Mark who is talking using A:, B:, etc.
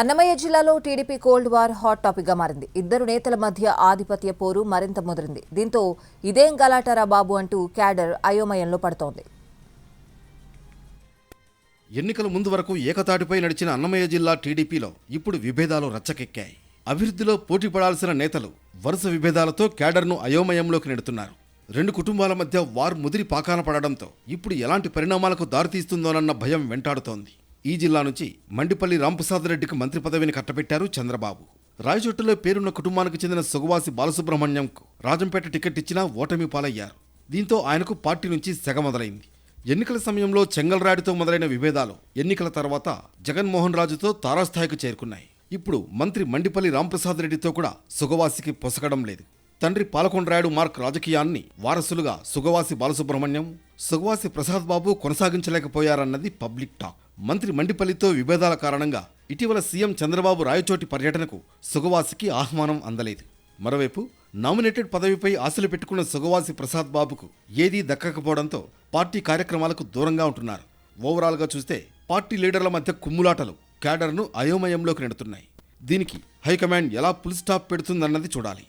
A: అన్నమయ్య జిల్లాలో TDP cold war hot టాపిక్గా మారింది. ఇద్దరు నేతల మధ్య ఆధిపత్య పోరు మరింత ముదిరింది. దీంతో ఇదేం గలాటారా బాబు అంటూ క్యాడర్ అయోమయంలో పడుతోంది.
B: ఎన్నికల ముందు వరకు ఏకతాటిపై నడిచిన అన్నమయ్య జిల్లా టీడీపీలో ఇప్పుడు విభేదాలు రచ్చకెక్కాయి. అభివృద్ధిలో పోటీ పడాల్సిన నేతలు వరుస విభేదాలతో క్యాడర్ను అయోమయంలోకి నెడుతున్నారు. రెండు కుటుంబాల మధ్య వారు ముదిరి పాకాన పడడంతో ఇప్పుడు ఎలాంటి పరిణామాలకు దారితీస్తుందోనన్న భయం వెంటాడుతోంది. ఈ జిల్లా నుంచి మండిపల్లి రాంప్రసాద్ రెడ్డికి మంత్రి పదవిని కట్టబెట్టారు చంద్రబాబు. రాయచోట్టులో పేరున్న కుటుంబానికి చెందిన సుగవాసి బాలసుబ్రహ్మణ్యంకు రాజంపేట టికెట్ ఇచ్చినా ఓటమి పాలయ్యారు. దీంతో ఆయనకు పార్టీ నుంచి సెగ మొదలైంది. ఎన్నికల సమయంలో చెంగల్రాడితో మొదలైన విభేదాలు ఎన్నికల తర్వాత జగన్మోహన్ రాజుతో తారాస్థాయికి చేరుకున్నాయి. ఇప్పుడు మంత్రి మండిపల్లి రాంప్రసాద్ రెడ్డితో కూడా సుగవాసికి పొసగడం లేదు. తండ్రి పాలకొండరాయుడు మార్క్ రాజకీయాన్ని వారసులుగా సుగవాసి బాలసుబ్రహ్మణ్యం సుగవాసి ప్రసాద్ బాబు కొనసాగించలేకపోయారన్నది పబ్లిక్ టాక్. మంత్రి మండిపల్లితో విభేదాల కారణంగా ఇటీవల సీఎం చంద్రబాబు రాయచోటి పర్యటనకు సుగవాసికి ఆహ్వానం అందలేదు. మరోవైపు నామినేటెడ్ పదవిపై ఆశలు పెట్టుకున్న సుగవాసి ప్రసాద్ బాబుకు ఏదీ దక్కకపోవడంతో పార్టీ కార్యక్రమాలకు దూరంగా ఉంటున్నారు. ఓవరాల్గా చూస్తే పార్టీ లీడర్ల మధ్య కుమ్ములాటలు క్యాడర్ను అయోమయంలోకి నెడుతున్నాయి. దీనికి హైకమాండ్ ఎలా పుల్ స్టాప్ పెడుతుందన్నది చూడాలి.